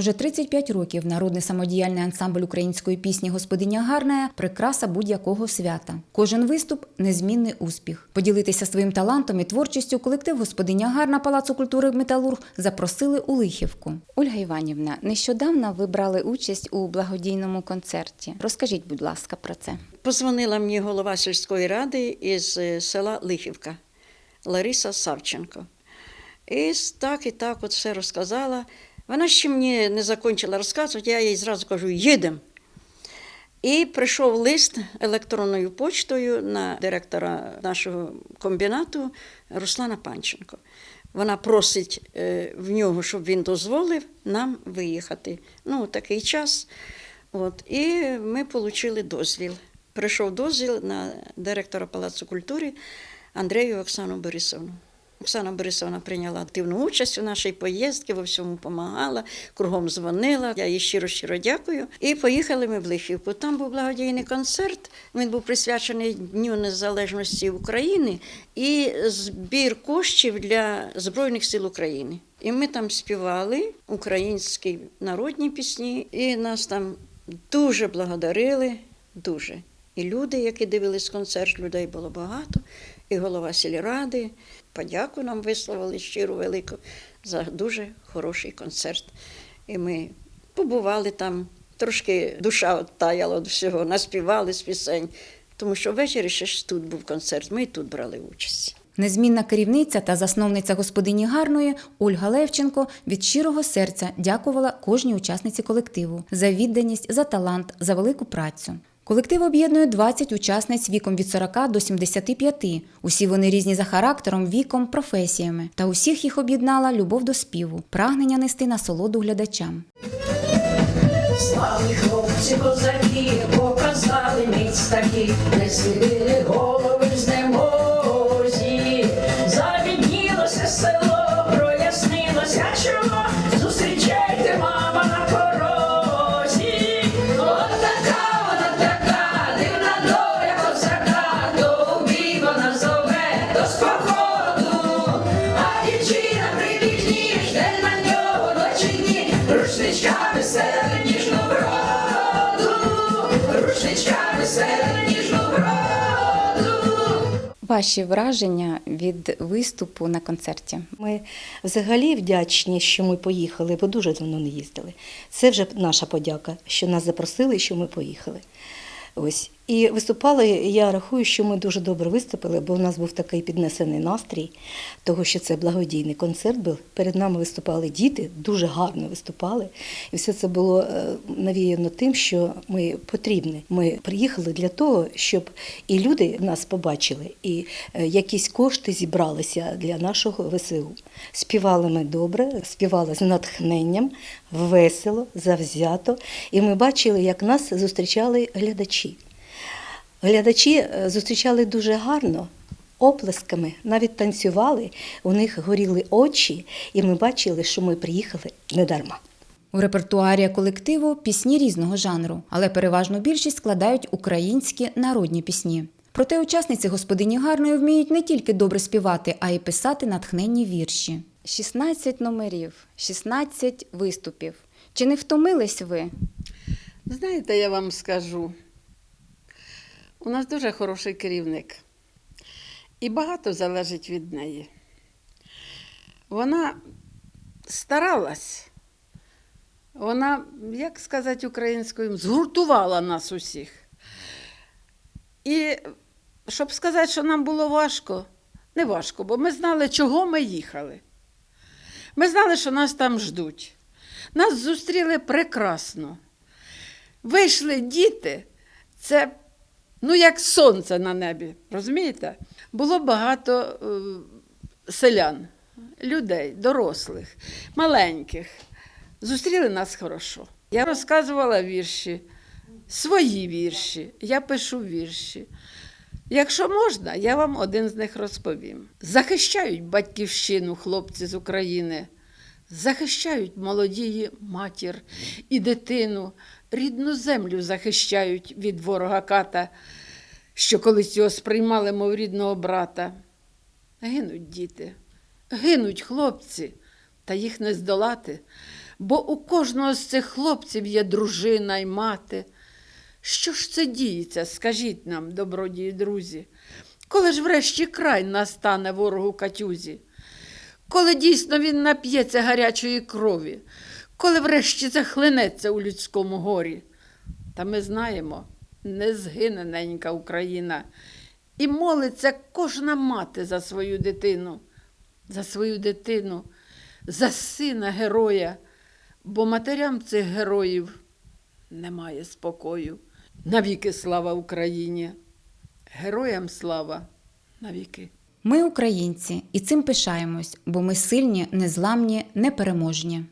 Уже 35 років народний самодіяльний ансамбль української пісні Господиня гарна прикраса будь-якого свята. Кожен виступ незмінний успіх. Поділитися своїм талантом і творчістю колектив Господиня гарна Палацу культури Металург запросили у Лихівку. Ольга Іванівна, нещодавно ви брали участь у благодійному концерті. Розкажіть, будь ласка, про це. Позвонила мені голова сільської ради із е, села Лихівка Лариса Савченко. І так і так от все розказала. Вона ще мені не закінчила розказувати, я їй зразу кажу, їдемо. І прийшов лист електронною почтою на директора нашого комбінату Руслана Панченко. Вона просить е, в нього, щоб він дозволив нам виїхати. Ну, такий час. От, і ми отримали дозвіл. Прийшов дозвіл на директора Палацу культури Андрею Оксану Борисовну. Оксана Борисовна прийняла активну участь у нашій поїздці, во всьому допомагала, кругом дзвонила. Я їй щиро-щиро дякую. І поїхали ми в Лихівку. Там був благодійний концерт. Він був присвячений Дню Незалежності України і збір коштів для Збройних сил України. І ми там співали українські народні пісні, і нас там дуже благодарили, дуже. І люди, які дивились концерт, людей було багато, і голова сільради. Подяку нам висловили щиру велику за дуже хороший концерт. І ми побували там, трошки душа оттаяла від всього, наспівали з пісень, тому що ввечері ще ж тут був концерт, ми тут брали участь. Незмінна керівниця та засновниця господині гарної Ольга Левченко від щирого серця дякувала кожній учасниці колективу за відданість, за талант, за велику працю. Колектив об'єднує 20 учасниць віком від 40 до 75. Усі вони різні за характером, віком, професіями. Та усіх їх об'єднала любов до співу, прагнення нести насолоду глядачам. Славні хлопці козаки показали міць такі, не схилили голови рушничками серед ніжну броду, рушничками серед ніжну броду. Ваші враження від виступу на концерті. Ми взагалі вдячні, що ми поїхали, бо дуже давно не їздили. Це вже наша подяка, що нас запросили, що ми поїхали. Ось. І виступали, я рахую, що ми дуже добре виступили, бо у нас був такий піднесений настрій, того, що це благодійний концерт був. Перед нами виступали діти, дуже гарно виступали. І все це було е, навіяно тим, що ми потрібні. Ми приїхали для того, щоб і люди нас побачили, і е, якісь кошти зібралися для нашого ВСУ. Співали ми добре, співали з натхненням, весело, завзято. І ми бачили, як нас зустрічали глядачі. Глядачі е, зустрічали дуже гарно, оплесками, навіть танцювали, у них горіли очі, і ми бачили, що ми приїхали недарма. У репертуарі колективу пісні різного жанру, але переважну більшість складають українські народні пісні. Проте учасниці господині гарної вміють не тільки добре співати, а й писати натхненні вірші. 16 номерів, 16 виступів. Чи не втомились ви? Знаєте, я вам скажу, у нас дуже хороший керівник. І багато залежить від неї. Вона старалась, вона, як сказати українською, згуртувала нас усіх. І щоб сказати, що нам було важко, не важко, бо ми знали, чого ми їхали. Ми знали, що нас там ждуть. Нас зустріли прекрасно. Вийшли діти, це ну як сонце на небі, розумієте? Було багато е, селян, людей, дорослих, маленьких. Зустріли нас хорошо. Я розказувала вірші, свої вірші, я пишу вірші. Якщо можна, я вам один з них розповім. Захищають батьківщину хлопці з України, захищають молодії матір і дитину, рідну землю захищають від ворога ката, що колись його сприймали, мов рідного брата. Гинуть діти, гинуть хлопці, та їх не здолати. Бо у кожного з цих хлопців є дружина й мати. Що ж це діється, скажіть нам, добродії друзі, коли ж врешті край настане ворогу Катюзі? Коли дійсно він нап'ється гарячої крові, коли врешті захлинеться у людському горі? Та ми знаємо, не згине ненька Україна, і молиться кожна мати за свою дитину, за свою дитину, за сина героя, бо матерям цих героїв немає спокою. Навіки слава Україні! Героям слава навіки! Ми українці, і цим пишаємось, бо ми сильні, незламні, непереможні.